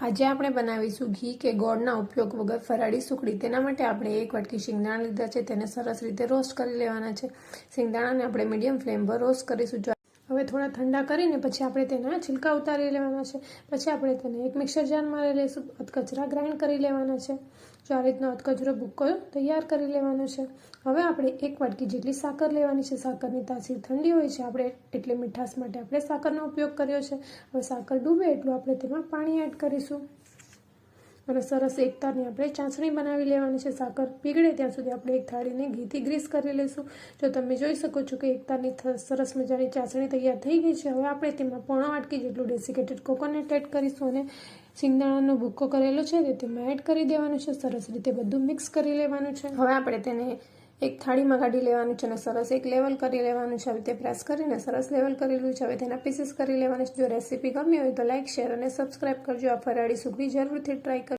આજે આપણે બનાવીશું ઘી કે ગોળના ઉપયોગ વગર ફરાળી સુખડી. તેના માટે આપણે એક વાટકી શિંગદાણા લીધા છે. તેને સરસ રીતે રોસ્ટ કરી લેવાના છે. શિંગદાણાને આપણે મીડિયમ ફ્લેમ પર રોસ્ટ કરીશું. હવે થોડા ઠંડા કરીને પછી આપણે તેના છિલકા ઉતારી લેવાના છે. પછી આપણે તેને એક મિક્સર જારમાં લઈ લઈશું અધકચરા ગ્રાઇન્ડ કરી લેવાના છે. જો આ રીતનો અધકચરો ભૂક્કો તૈયાર કરી લેવાનો છે. હવે આપણે એક વાટકી જેટલી સાકર લેવાની છે. સાકરની તાસીર ઠંડી હોય છે. આપણે એટલે મીઠાશ માટે આપણે સાકરનો ઉપયોગ કર્યો છે. હવે સાકર ડૂબે એટલું આપણે તેમાં પાણી એડ કરીશું. અને સરસ એક તારની આપણે ચાસણી બનાવી લેવાની છે. સાકર પીગળે ત્યાં સુધી આપણે એક થાળીને ઘીથી ગ્રીસ કરી લઈશું. જો તમે જોઈ શકો છો કે એક તારની સરસ મજાની ચાસણી તૈયાર થઈ ગઈ છે. હવે આપણે તેમાં પોણો વાટકી જેટલું ડેસિકેટેડ કોકોનટ એડ કરીશું અને સિંગદાણાનો ભૂક્કો કરેલો છે તે તેમાં એડ કરી દેવાનું છે. સરસ રીતે બધું મિક્સ કરી લેવાનું છે. હવે આપણે તેને એક થાળીમાં કાઢી લેવાનું છે અને સરસ એક લેવલ કરી લેવાનું છે. હવે તે પ્રેસ કરીને સરસ લેવલ કરેલું છે. હવે તેના પીસીસ કરી લેવાનું છે. જો રેસીપી ગમી હોય તો લાઇક શેર અને સબસ્ક્રાઇબ કરજો. આ ફરાળી સુખવી જરૂરથી ટ્રાય કરજો.